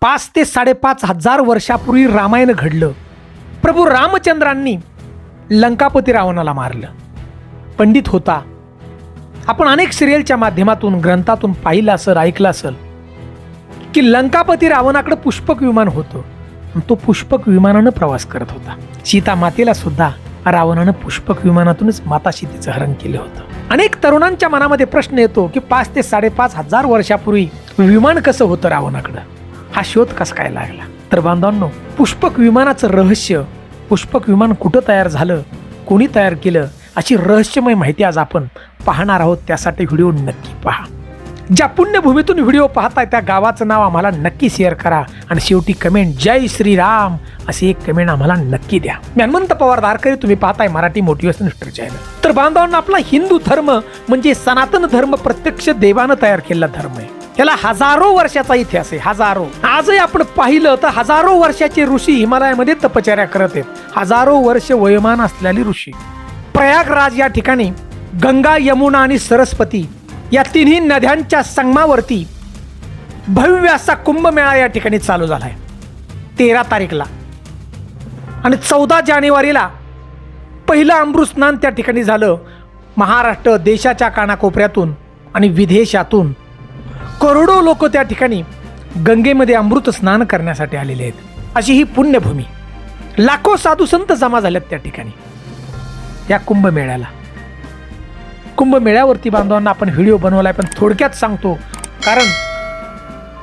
पाच ते साडेपाच हजार वर्षापूर्वी रामायण घडलं. प्रभू रामचंद्रांनी लंकापती रावणाला मारलं. पंडित होता. आपण अनेक सिरियलच्या माध्यमातून ग्रंथातून पाहिलं असेल ऐकलं असेल की लंकापती रावणाकडे पुष्पक विमान होतं. तो पुष्पक विमानानं प्रवास करत होता. सीता मातेला सुद्धा रावणानं पुष्पक विमानातूनच माता सीतेचं हरण केलं होतं. अनेक तरुणांच्या मनामध्ये प्रश्न येतो की पाच ते साडेपाच हजार वर्षापूर्वी विमान कसं होतं रावणाकडं? हा शोध कसा काय लागला? तर बांधवांनो पुष्पक विमानाचं रहस्य पुष्पक विमान कुठं तयार झालं कोणी तयार केलं अशी रहस्यमय माहिती आज आपण पाहणार आहोत. त्यासाठी व्हिडिओ नक्की पहा. ज्या पुण्यभूमीतून व्हिडिओ पाहताय त्या गावाचं नाव आम्हाला नक्की शेअर करा आणि शेवटी कमेंट जय श्रीराम अशी एक कमेंट आम्हाला नक्की द्या. मी पवार दारकरी तुम्ही पाहताय मराठी मोटिवेशन हिस्ट्री चॅनल. तर बांधवांना आपला हिंदू धर्म म्हणजे सनातन धर्म प्रत्यक्ष देवानं तयार केलेला धर्म आहे. त्याला हजारो वर्षाचा इतिहास आहे हजारो. आजही आपण पाहिलं तर हजारो वर्षाचे ऋषी हिमालयामध्ये तपचर्या करत आहेत. हजारो वर्ष वयोमान असलेली ऋषी. प्रयागराज या ठिकाणी गंगा यमुना आणि सरस्वती या तिन्ही नद्यांच्या संगमावरती भव्य असा कुंभमेळा या ठिकाणी चालू झाला आहे तेरा तारीखला. आणि चौदा जानेवारीला पहिलं अमृत स्नान त्या ठिकाणी झालं. महाराष्ट्र देशाच्या कानाकोपऱ्यातून आणि विदेशातून करोडो लोक त्या ठिकाणी गंगेमध्ये अमृत स्नान करण्यासाठी आलेले आहेत. अशी ही पुण्यभूमी. लाखो साधू संत जमा झाल्यात त्या ठिकाणी. या कुंभमेळ्याला. कुंभमेळ्यावरती बांधवांना आपण व्हिडिओ बनवलाय पण थोडक्यात सांगतो कारण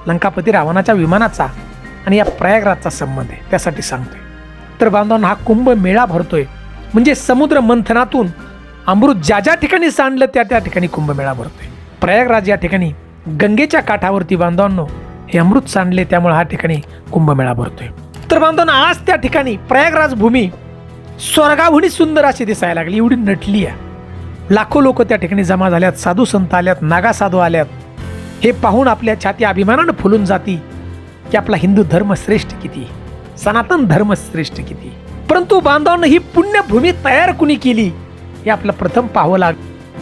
लंकापती रावणाच्या विमानाचा आणि या प्रयागराजचा संबंध आहे त्यासाठी सांगतोय. तर बांधवांना हा कुंभमेळा भरतोय. म्हणजे समुद्र मंथनातून अमृत ज्या ज्या ठिकाणी सांडलं त्या त्या ठिकाणी कुंभमेळा भरतोय. प्रयागराज या ठिकाणी गंगेच्या काठावरती बांधवांनो हे अमृत सांडले त्यामुळे हा ठिकाणी कुंभमेळा भरतोय. तर बांधवांनो आज त्या ठिकाणी प्रयागराज भूमी स्वर्गाभूनी सुंदर अशी दिसायला लागली एवढी नटली आहे. लाखो लोक त्या ठिकाणी जमा झाल्यात साधू संत आल्यात नागा साधू आल्यात. हे पाहून आपल्या छाती अभिमानानं फुलून जाती की आपला हिंदू धर्म श्रेष्ठ किती सनातन धर्म श्रेष्ठ किती. परंतु बांधवांना ही पुण्यभूमी तयार कुणी केली हे आपलं प्रथम पाहावं लाग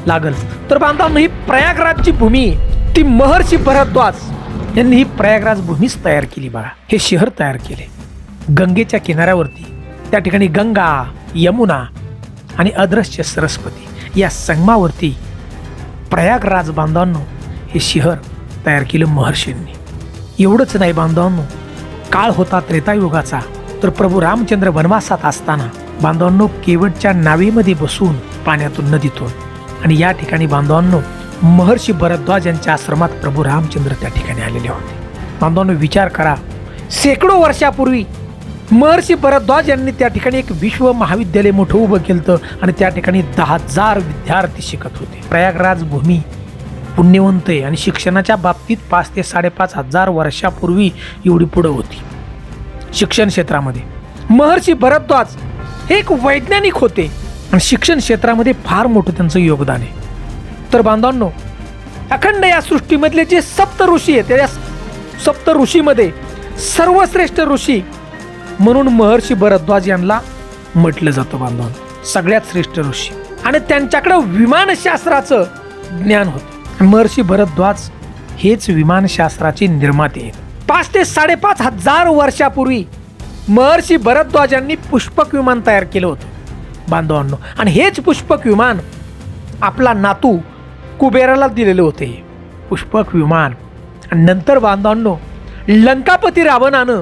लागल. तर बांधवांना ही प्रयागराजची भूमी ती महर्षी भरद्वाज यांनी ही प्रयागराज भूमीच तयार केली बघा हे शहर तयार केले. गंगेच्या किनाऱ्यावरती त्या ठिकाणी गंगा यमुना आणि अदृश्य सरस्वती या संगमावरती प्रयागराज बांधवांनो हे शहर तयार केलं महर्षींनी. एवढंच नाही बांधवांनो काळ होता त्रेतायुगाचा तर प्रभू रामचंद्र वनवासात असताना बांधवांनो केवटच्या नावेमध्ये बसून पाण्यातून नदीतून आणि या ठिकाणी बांधवांनो महर्षी भरद्वाज यांच्या आश्रमात प्रभू रामचंद्र त्या ठिकाणी आलेले होते. बांधवांनो विचार करा. शेकडो वर्षापूर्वी महर्षी भरद्वाज यांनी त्या ठिकाणी एक विश्व महाविद्यालय मोठं उभं केलं आणि त्या ठिकाणी दहा हजार विद्यार्थी शिकत होते. प्रयागराज भूमी पुण्यवंत आहे आणि शिक्षणाच्या बाबतीत पाच ते साडेपाच हजार वर्षापूर्वी एवढी पुढं होती. शिक्षण क्षेत्रामध्ये महर्षी भरद्वाज हे एक वैज्ञानिक होते आणि शिक्षण क्षेत्रामध्ये फार मोठं त्यांचं योगदान आहे. तर बांधवांनो अखंड या सृष्टीमधले जे सप्त ऋषी आहेत त्या सप्त ऋषीमध्ये सर्वश्रेष्ठ ऋषी म्हणून महर्षी भरद्वाज यांना म्हटलं जातं बांधवांनो. सगळ्यात श्रेष्ठ ऋषी. आणि त्यांच्याकडं विमानशास्त्राचं ज्ञान होतं. महर्षी भरद्वाज हेच विमानशास्त्राचे निर्माते आहेत. पाच ते साडेपाच हजार वर्षापूर्वी महर्षी भरद्वाज यांनी पुष्पक विमान तयार केलं होतं. बांधवांनो आणि हेच पुष्पक विमान आपला नातू कुबेराला दिलेले होते. पुष्पक विमान. आणि नंतर बांधवांनो लंकापती रावणानं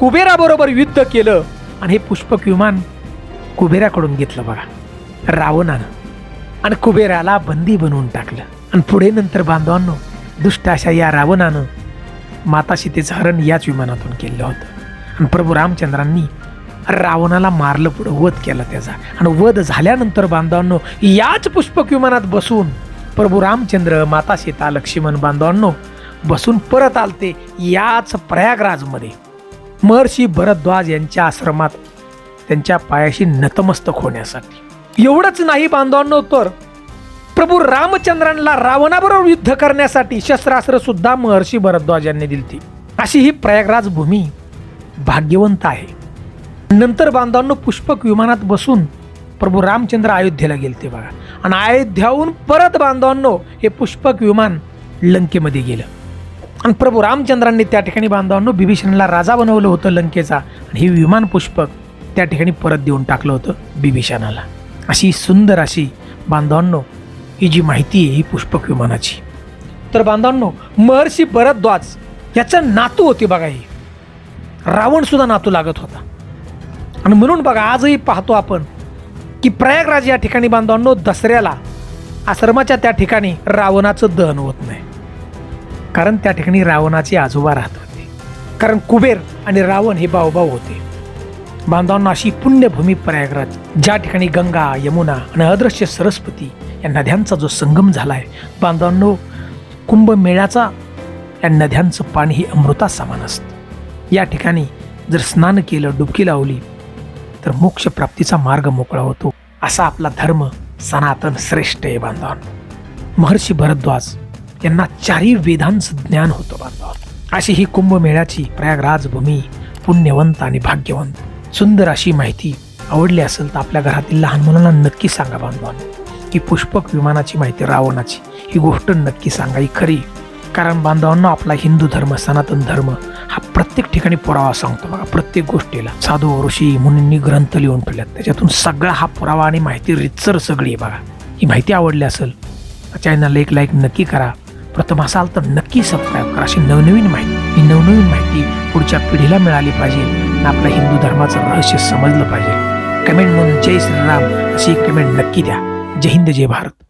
कुबेराबरोबर युद्ध केलं आणि हे पुष्पक विमान कुबेराकडून घेतलं बघा. रावणानं. आणि कुबेराला बंदी बनवून टाकलं. आणि पुढे नंतर बांधवांनो दुष्ट अशा या रावणानं माता सीतेचं हरण याच विमानातून केलं होतं. आणि प्रभू रामचंद्रांनी रावणाला मारलं पुढं वध केला त्याचा. आणि वध झाल्यानंतर बांधवांनो याच पुष्पक विमानात बसून प्रभू रामचंद्र माता सीता लक्ष्मण बांधवांनो बसून परत आलते याच प्रयागराजमध्ये. महर्षी भरद्वाज यांच्या आश्रमात त्यांच्या पायाशी नतमस्तक होण्यासाठी. एवढंच नाही बांधवांनो तर प्रभू रामचंद्रांना रावणाबरोबर युद्ध करण्यासाठी शस्त्रास्त्र सुद्धा महर्षी भरद्वाज यांनी दिलती. अशी ही प्रयागराज भूमी भाग्यवंत आहे. नंतर बांधवांनो पुष्पक विमानात बसून प्रभू रामचंद्र अयोध्येला गेलते बघा. आणि अयोध्याहून परत बांधवांनो हे पुष्पक विमान लंकेमध्ये गेलं. आणि प्रभू रामचंद्रांनी त्या ठिकाणी बांधवांनो बिभीषणाला राजा बनवलं होतं लंकेचा. आणि हे विमान पुष्पक त्या ठिकाणी परत देऊन टाकलं होतं बिभीषणाला. अशी सुंदर अशी बांधवांनो ही जी माहिती आहे ही पुष्पक विमानाची. तर बांधवांनो महर्षी भरद्वाज याचं नातू होते बघा ही. रावणसुद्धा नातू लागत होता. आणि म्हणून बघा आजही पाहतो आपण की प्रयागराज या ठिकाणी बांधवांनो दसऱ्याला आश्रमाच्या त्या ठिकाणी रावणाचं दहन होत नाही. कारण त्या ठिकाणी रावणाचे आजोबा राहत होते. कारण कुबेर आणि रावण हे भाऊभाऊ होते. बांधवांना अशी पुण्यभूमी प्रयागराज ज्या ठिकाणी गंगा यमुना आणि अदृश्य सरस्वती या नद्यांचा जो संगम झाला आहे बांधवांनो कुंभमेळ्याचा या नद्यांचं पाणी हे अमृता समान असतं. या ठिकाणी जर स्नान केलं डुबकी लावली तर मोक्ष प्राप्तीचा मार्ग मोकळा होतो असा आपला धर्म सनातन श्रेष्ठ आहे बांधवांनो. महर्षी भरद्वाज यांना चारही वेदांचं ज्ञान होतं बांधवांनो. अशी ही कुंभमेळ्याची प्रयागराज भूमी पुण्यवंत आणि भाग्यवंत. सुंदर अशी माहिती आवडली असेल तर आपल्या घरातील लहान मुलांना नक्की सांगा बांधवांनो. की पुष्पक विमानाची माहिती रावणाची. ही गोष्ट नक्की सांगा ही खरी कारण बांधवांना आपला हिंदू धर्म सनातन धर्म हा प्रत्येक ठिकाणी पुरावा सांगतो बघा प्रत्येक गोष्टीला. साधू ऋषी मुनींनी ग्रंथ लिहून ठेवल्यात. त्याच्यातून सगळा हा पुरावा आणि माहिती रितसर सगळी बघा. ही माहिती आवडली असेल तर चॅनलला एक लाईक नक्की करा. प्रथम असाल तर नक्की सबस्क्राईब करा. अशी नवनवीन माहिती ही नवनवीन माहिती पुढच्या पिढीला मिळाली पाहिजे आणि आपल्या हिंदू धर्माचं रहस्य समजलं पाहिजे. कमेंट म्हणून जय श्रीराम अशी कमेंट नक्की द्या. जय हिंद जय भारत.